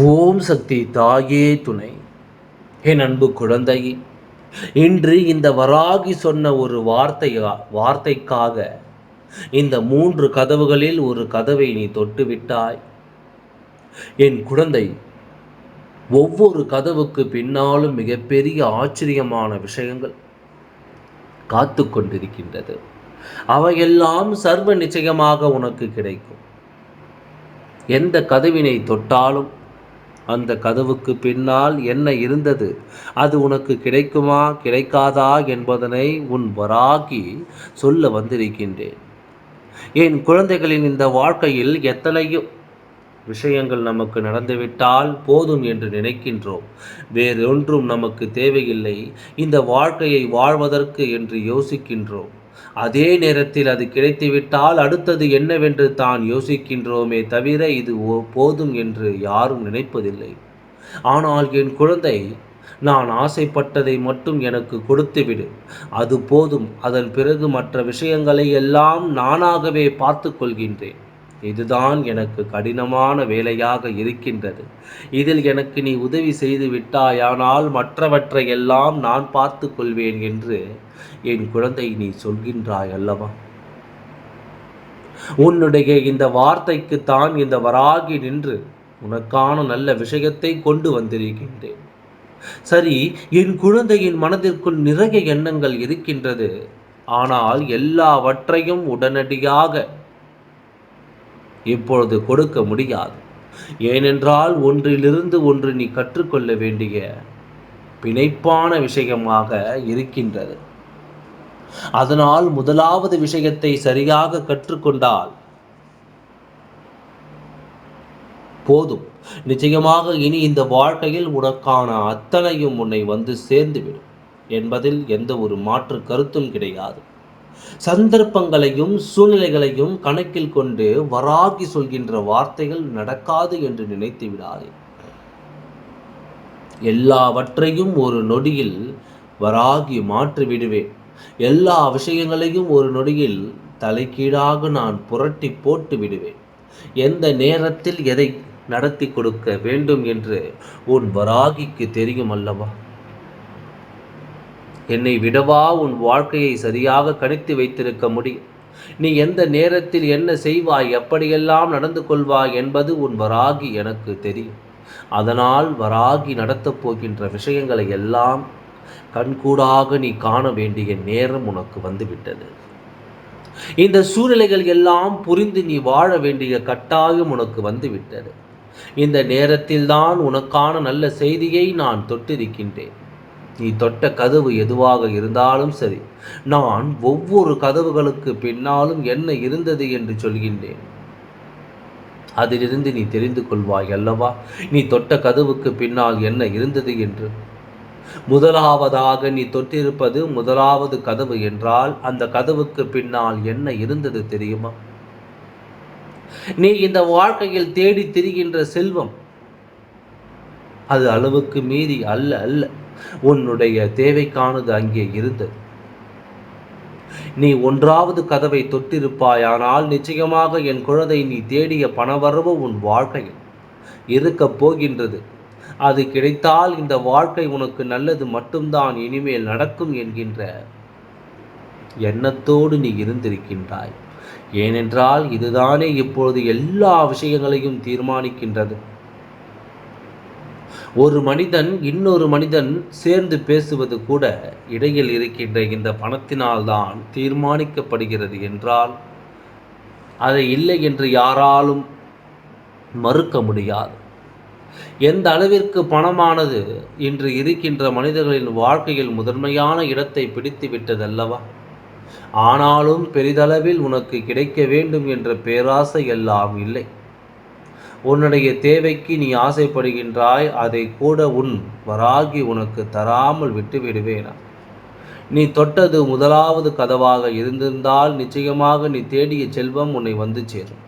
ஓம் சக்தி தாயே துணை. என் அன்பு குழந்தை இன்று இந்த வராகி சொன்ன ஒரு வார்த்தையா வார்த்தைக்காக இந்த மூன்று கதவுகளில் ஒரு கதவை நீ தொட்டு விட்டாய். என் குழந்தை ஒவ்வொரு கதவுக்கு பின்னாலும் மிகப்பெரிய ஆச்சரியமான விஷயங்கள் காத்து கொண்டிருக்கின்றது. அவையெல்லாம் சர்வ நிச்சயமாக உனக்கு கிடைக்கும். எந்த கதவினை தொட்டாலும் அந்த கதவுக்கு பின்னால் என்ன இருந்தது? அது உனக்கு கிடைக்குமா? கிடைக்காதா? என்பதனை உன் வராகி சொல்ல வந்திருக்கின்றேன். என் குழந்தைகளின் இந்த வாழ்க்கையில் எத்தனையோ விஷயங்கள் நமக்கு நடந்துவிட்டால் போதும் என்று நினைக்கின்றோம். வேறொன்றும் நமக்கு தேவையில்லை. இந்த வாழ்க்கையை வாழ்வதற்கு என்று யோசிக்கின்றோம். அதே நேரத்தில் அது கிடைத்துவிட்டால் அடுத்தது என்னவென்று தான் யோசிக்கின்றோமே தவிர இது போதும் என்று யாரும் நினைப்பதில்லை. ஆனால் என் குழந்தை நான் ஆசைப்பட்டதை மட்டும் எனக்கு கொடுத்துவிடு. அது போதும். அதன் பிறகு மற்ற விஷயங்களை எல்லாம் நானாகவே பார்த்து கொள்கின்றேன். இதுதான் எனக்கு கடினமான வேலையாக இருக்கின்றது. இதில் எனக்கு நீ உதவி செய்து விட்டாயானால் மற்றவற்றை எல்லாம் நான் பார்த்து கொள்வேன் என்று என் குழந்தை நீ சொல்கின்றாய் அல்லவா? உன்னுடைய இந்த வார்த்தைக்கு தான் இந்த வராகி நின்று உனக்கான நல்ல விஷயத்தை கொண்டு வந்திருக்கின்றேன். சரி என் குழந்தையின் மனதிற்குள் நிறைய எண்ணங்கள் இருக்கின்றது. ஆனால் எல்லாவற்றையும் உடனடியாக இப்பொழுது கொடுக்க முடியாது. ஏனென்றால் ஒன்றிலிருந்து ஒன்று நீ கற்றுக்கொள்ள வேண்டிய பிணைப்பான விஷயமாக இருக்கின்றது. அதனால் முதலாவது விஷயத்தை சரியாக கற்றுக்கொண்டால் போதும். நிச்சயமாக இனி இந்த வாழ்க்கையில் உனக்கான அத்தனையும் உன்னை வந்து சேர்ந்துவிடும். என்பதில் எந்த ஒரு மாற்று கருத்தும் கிடையாது. சந்தர்ப்பங்களையும் சூழ்நிலைகளையும் கணக்கில் கொண்டு வராகி சொல்கின்ற வார்த்தைகள் நடக்காது என்று நினைத்து விடாதே. எல்லாவற்றையும் ஒரு நொடியில் வராகி மாற்றி விடுவேன். எல்லா விஷயங்களையும் ஒரு நொடியில் தலைக்கீழாக நான் புரட்டி போட்டு விடுவேன். எந்த நேரத்தில் எதை நடத்தி கொடுக்க வேண்டும் என்று உன் வராகிக்கு தெரியும் அல்லவா? என்னை விடவா உன் வாழ்க்கையை சரியாக கணித்து வைத்திருக்க முடியும் நீ எந்த நேரத்தில் என்ன செய்வாய் எப்படியெல்லாம் நடந்து கொள்வாய் என்பது உன் வராகி எனக்கு தெரியும். அதனால் வராகி நடத்தப் போகின்ற விஷயங்களை எல்லாம் கண்கூடாக நீ காண வேண்டிய நேரம் உனக்கு வந்துவிட்டது. இந்த சூழ்நிலைகள் எல்லாம் புரிந்து நீ வாழ வேண்டிய கட்டாயம் உனக்கு வந்துவிட்டது. இந்த நேரத்தில்தான் உனக்கான நல்ல செய்தியை நான் தொட்டிருக்கின்றேன். நீ தொட்ட கதவு எதுவாக இருந்தாலும் சரி நான் ஒவ்வொரு கதவுகளுக்கு பின்னாலும் என்ன இருந்தது என்று சொல்கின்றேன். அதிலிருந்து நீ தெரிந்து கொள்வாய் அல்லவா? நீ தொட்ட கதவுக்கு பின்னால் என்ன இருந்தது என்று. முதலாவதாக நீ தொட்டிருப்பது முதலாவது கதவு என்றால் அந்த கதவுக்கு பின்னால் என்ன இருந்தது தெரியுமா? நீ இந்த வாழ்க்கையில் தேடி திரிகின்ற செல்வம் அது அளவுக்கு மீறி அல்ல அல்ல. உன்னுடைய தேவைக்கானது அங்கே இருந்தது. நீ ஒன்றாவது கதவை தொட்டிருப்பாயானால் நிச்சயமாக என் குழந்தை நீ தேடிய பணவரவு உன் வாழ்க்கையில் இருக்கப் போகின்றது. அது கிடைத்தால் இந்த வாழ்க்கை உனக்கு நல்லது மட்டும்தான் இனிமேல் நடக்கும் என்கின்ற எண்ணத்தோடு நீ இருந்திருக்கின்றாய். ஏனென்றால் இதுதானே இப்பொழுது எல்லா விஷயங்களையும் தீர்மானிக்கின்றது. ஒரு மனிதன் இன்னொரு மனிதன் சேர்ந்து பேசுவது கூட இடையில் இருக்கின்ற இந்த பணத்தினால்தான் தீர்மானிக்கப்படுகிறது என்றால் அதை இல்லை என்று யாராலும் மறுக்க முடியாது. எந்த அளவிற்கு பணமானது இன்று இருக்கின்ற மனிதர்களின் வாழ்க்கையில் முதன்மையான இடத்தை பிடித்து விட்டதல்லவா? ஆனாலும் பெரிதளவில் உனக்கு கிடைக்க வேண்டும் என்ற பேராசை எல்லாம் இல்லை. உன்னுடைய தேவைக்கு நீ ஆசைப்படுகின்றாய் அதை கூட உன் வராகி உனக்கு தராமல் விட்டு விடுவேனா நீ தொட்டது முதலாவது கதவாக இருந்திருந்தால் நிச்சயமாக நீ தேடிய செல்வம் உன்னை வந்து சேரும்.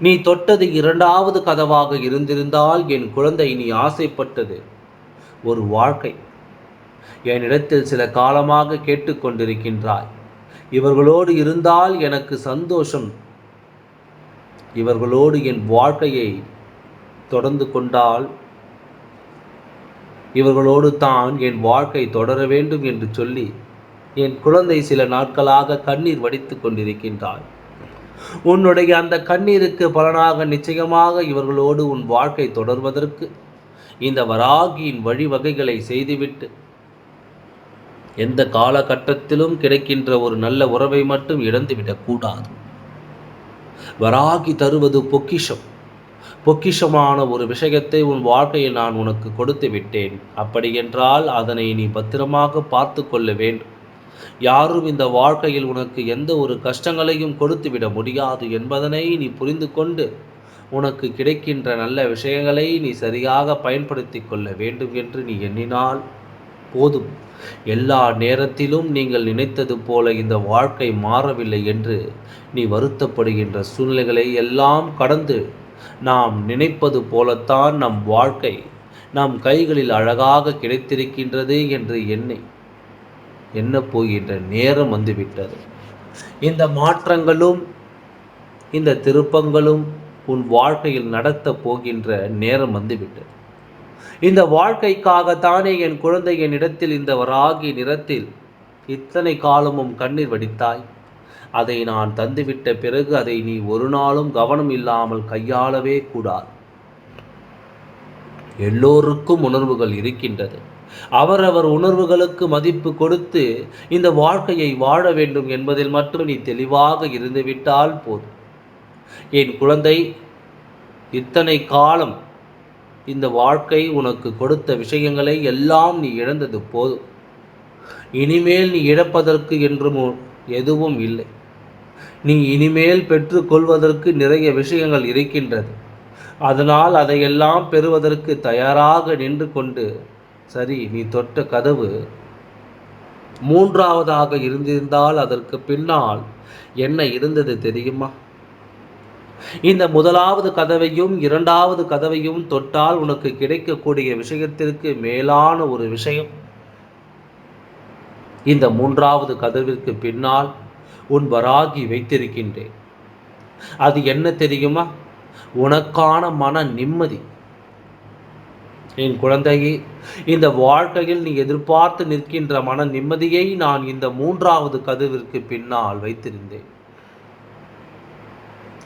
நீ தொட்டது இரண்டாவது கதவாக இருந்திருந்தால் என் குழந்தை நீ ஆசைப்பட்டது ஒரு வாழ்க்கை. என்னிடத்தில் சில காலமாக கேட்டுக்கொண்டிருக்கின்றாய். இவர்களோடு இருந்தால் எனக்கு சந்தோஷம் இவர்களோடு என் வாழ்க்கையை தொடர்ந்து கொண்டால் இவர்களோடு தான் என் வாழ்க்கை தொடர வேண்டும் என்று சொல்லி என் குழந்தை சில நாட்களாக கண்ணீர் வடித்து கொண்டிருக்கின்றாள். உன்னுடைய அந்த கண்ணீருக்கு பலனாக நிச்சயமாக இவர்களோடு உன் வாழ்க்கை தொடர்வதற்கு இந்த வராகியின் வழிவகைகளை செய்துவிட்டு எந்த காலகட்டத்திலும் கிடைக்கின்ற ஒரு நல்ல உறவை மட்டும் இழந்துவிடக்கூடாது வராகி தருவது பொக்கிஷம். பொக்கிஷமான ஒரு விஷயத்தை உன் வாழ்க்கையில் நான் உனக்கு கொடுத்து விட்டேன். அப்படியென்றால் அதனை நீ பத்திரமாக பார்த்து கொள்ள வேண்டும். யாரும் இந்த வாழ்க்கையில் உனக்கு எந்த ஒரு கஷ்டங்களையும் கொடுத்துவிட முடியாது என்பதனை நீ புரிந்து கொண்டு உனக்கு கிடைக்கின்ற நல்ல விஷயங்களை நீ சரியாக பயன்படுத்தி கொள்ள வேண்டும் என்று நீ எண்ணினால். போதும். எல்லா நேரத்திலும் நீங்கள் நினைத்தது போல இந்த வாழ்க்கை மாறவில்லை என்று நீ வருத்தப்படுகின்ற சூழ்நிலைகளை எல்லாம் கடந்து நாம் நினைப்பது போலத்தான் நம் வாழ்க்கை நம் கைகளில் அழகாக கிடைத்திருக்கின்றது என்று எண்ணி என்ன போகின்ற நேரம் வந்துவிட்டது. இந்த மாற்றங்களும் இந்த திருப்பங்களும் உன் வாழ்க்கையில் நடத்த போகின்ற நேரம் வந்துவிட்டது. இந்த வாழ்க்கைக்காகத்தானே என் குழந்தை என்னிடத்தில் இந்த வராகி நிறத்தில் இத்தனை காலமும் கண்ணீர் வடித்தாய்? அதை நான் தந்துவிட்ட பிறகு அதை நீ ஒரு நாளும் கவனம் இல்லாமல் கையாளவே கூடாது. எல்லோருக்கும் உணர்வுகள் இருக்கின்றது. அவரவர் உணர்வுகளுக்கு மதிப்பு கொடுத்து இந்த வாழ்க்கையை வாழ வேண்டும் என்பதில் மட்டும் நீ தெளிவாக இருந்துவிட்டால் போதும். என் குழந்தை இத்தனை காலம் இந்த வாழ்க்கை உனக்கு கொடுத்த விஷயங்களை எல்லாம் நீ இழந்தது போதும். இனிமேல் நீ இழப்பதற்கு என்றும் எதுவும் இல்லை. நீ இனிமேல் பெற்றுக்கொள்வதற்கு நிறைய விஷயங்கள் இருக்கின்றது. அதனால் அதையெல்லாம் பெறுவதற்கு தயாராக நின்று கொண்டு சரி நீ தொட்ட கதவு மூன்றாவதாக இருந்திருந்தால் அதற்கு பின்னால் என்ன இருந்தது தெரியுமா? இந்த முதலாவது கதவையும் இரண்டாவது கதவையும் தொட்டால் உனக்கு கிடைக்கக்கூடிய விஷயத்திற்கு மேலான ஒரு விஷயம். இந்த மூன்றாவது கதவிற்கு பின்னால் உன் வராகி வைத்திருக்கின்றேன். அது என்ன தெரியுமா? உனக்கான மன நிம்மதி. என் குழந்தையே இந்த வாழ்க்கையில் நீ எதிர்பார்த்து நிற்கின்ற மன நிம்மதியை நான் இந்த மூன்றாவது கதவிற்கு பின்னால் வைத்திருந்தேன்.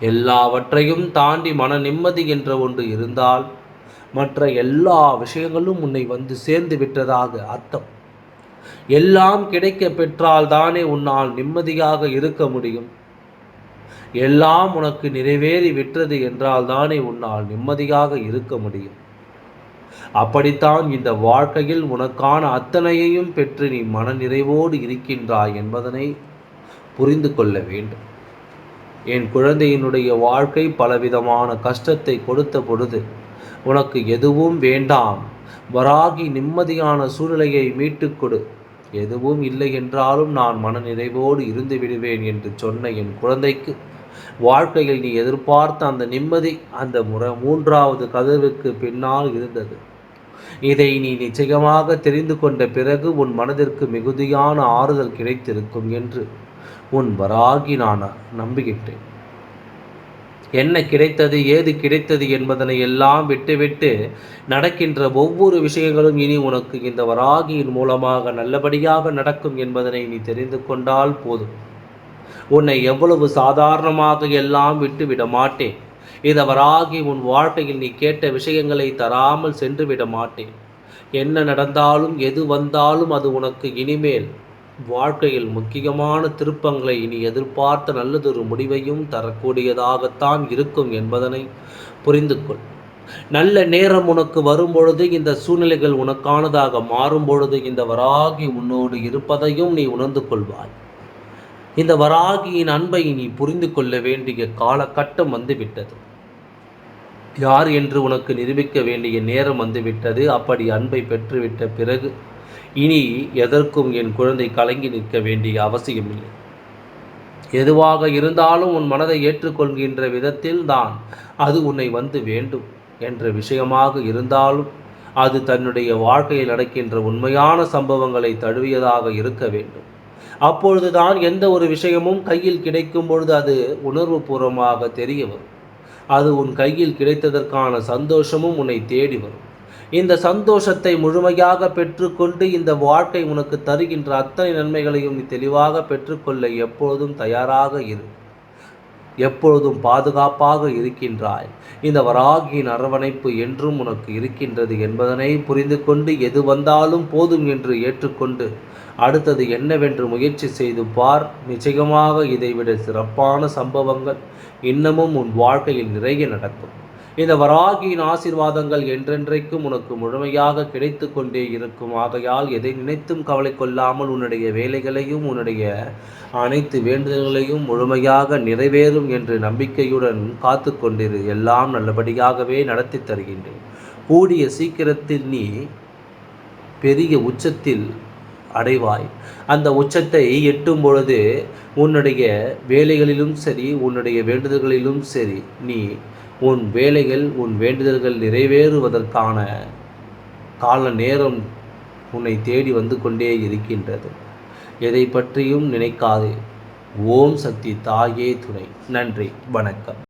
எல்லாவற்றையும் தாண்டி மன நிம்மதி என்ற ஒன்று இருந்தால் மற்ற எல்லா விஷயங்களும் உன்னை வந்து சேர்ந்து விட்டதாக அர்த்தம். எல்லாம் கிடைக்க பெற்றால் தானே உன்னால் நிம்மதியாக இருக்க முடியும். எல்லாம் உனக்கு நிறைவேறி விட்டது என்றால் தானே உன்னால் நிம்மதியாக இருக்க முடியும். அப்படித்தான் இந்த வாழ்க்கையில் உனக்கான அத்தனையையும் பெற்று நீ மனநிறைவோடு இருக்கின்றாய் என்பதனை புரிந்து கொள்ள வேண்டும். என் குழந்தையினுடைய வாழ்க்கை பலவிதமான கஷ்டத்தை கொடுத்த பொழுது உனக்கு எதுவும் வேண்டாம். வராகி நிம்மதியான சூழ்நிலையை மீட்டுக் கொடு. எதுவும் இல்லை என்றாலும் நான் மனநிறைவோடு இருந்து விடுவேன் என்று சொன்ன என் குழந்தைக்கு வாழ்க்கையில் நீ எதிர்பார்த்த அந்த நிம்மதி அந்த முறை மூன்றாவது கதவுக்கு பின்னால் இருந்தது. இதை நீ நிச்சயமாக தெரிந்து கொண்ட பிறகு உன் மனதிற்கு மிகுதியான ஆறுதல் கிடைத்திருக்கும் என்று உன் வராகி நான் நம்புகின்றேன் என்ன கிடைத்தது ஏது கிடைத்தது என்பதனை எல்லாம் விட்டுவிட்டு நடக்கின்ற ஒவ்வொரு விஷயங்களும் இனி உனக்கு இந்த வராகியின் மூலமாக நல்லபடியாக நடக்கும் என்பதனை நீ தெரிந்து கொண்டால் போதும். உன்னை எவ்வளவு சாதாரணமாக எல்லாம் விட்டு விட மாட்டேன். இந்த வராகி உன் வாழ்க்கையில் நீ கேட்ட விஷயங்களை தராமல் சென்று விட மாட்டேன். என்ன நடந்தாலும் எது வந்தாலும் அது உனக்கு இனிமேல் வாழ்க்கையில் முக்கியமான திருப்பங்களை இனி எதிர்பார்த்த நல்லதொரு முடிவையும் தரக்கூடியதாகத்தான் இருக்கும் என்பதனை புரிந்து கொள். நல்ல நேரம் உனக்கு வரும்பொழுது இந்த சூழ்நிலைகள் உனக்கானதாக மாறும்பொழுது இந்த வராகி உன்னோடு இருப்பதையும் நீ உணர்ந்து கொள்வாய். இந்த வராகியின் அன்பை நீ புரிந்து கொள்ள வேண்டிய காலகட்டம் வந்துவிட்டது. யார் என்று உனக்கு நிரூபிக்க வேண்டிய நேரம் வந்துவிட்டது. அப்படி அன்பை பெற்றுவிட்ட பிறகு இனி எதற்கும் என் குழந்தை கலங்கி நிற்க வேண்டிய அவசியமில்லை எதுவாக இருந்தாலும் உன் மனதை ஏற்றுக்கொள்கின்ற விதத்தில் தான் அது உன்னை வந்து வேண்டும் என்ற விஷயமாக இருந்தாலும் அது தன்னுடைய வாழ்க்கையில் நடக்கின்ற உண்மையான சம்பவங்களை தழுவியதாக இருக்க வேண்டும். அப்பொழுதுதான் எந்த ஒரு விஷயமும் கையில் கிடைக்கும் பொழுது அது உணர்வு பூர்வமாக தெரிய வரும். அது உன் கையில் கிடைத்ததற்கான சந்தோஷமும் உன்னை தேடி வரும். இந்த சந்தோஷத்தை முழுமையாக பெற்றுக்கொண்டு இந்த வாழ்க்கை உனக்கு தருகின்ற அத்தனை நன்மைகளையும் நீ தெளிவாக பெற்றுக்கொள்ள எப்பொழுதும் தயாராக இரு. எப்பொழுதும் பாதுகாப்பாக இருக்கின்றாய். இந்த வராகியின் அரவணைப்பு என்றும் உனக்கு இருக்கின்றது என்பதனை புரிந்து கொண்டு எது வந்தாலும் போதும் என்று ஏற்றுக்கொண்டு அடுத்தது என்னவென்று முயற்சி செய்து பார். நிச்சயமாக இதைவிட சிறப்பான சம்பவங்கள் இன்னமும் உன் வாழ்க்கையில் நிறைய நடக்கும். இந்த வராகியின் ஆசிர்வாதங்கள் என்றென்றைக்கும் உனக்கு முழுமையாக கிடைத்து கொண்டே இருக்கும். ஆகையால் எதை நினைத்தும் கவலை கொள்ளாமல் உன்னுடைய வேலைகளையும் உன்னுடைய அனைத்து வேண்டுதல்களையும் முழுமையாக நிறைவேறும் என்று நம்பிக்கையுடன் காத்து கொண்டிரு. எல்லாம் நல்லபடியாகவே நடத்தி தருகின்றேன். கூடிய சீக்கிரத்தில் நீ பெரிய உச்சத்தில் அடைவாய். அந்த உச்சத்தை எட்டும் பொழுது உன்னுடைய வேலைகளிலும் சரி உன்னுடைய வேண்டுதல்களிலும் சரி நீ உன் வேலைகள் உன் வேண்டுதல்கள் நிறைவேறுவதற்கான கால நேரம் உன்னை தேடி வந்து கொண்டே இருக்கின்றது. எதை பற்றியும் நினைக்காதே. ஓம் சக்தி தாயே துணை. நன்றி. வணக்கம்.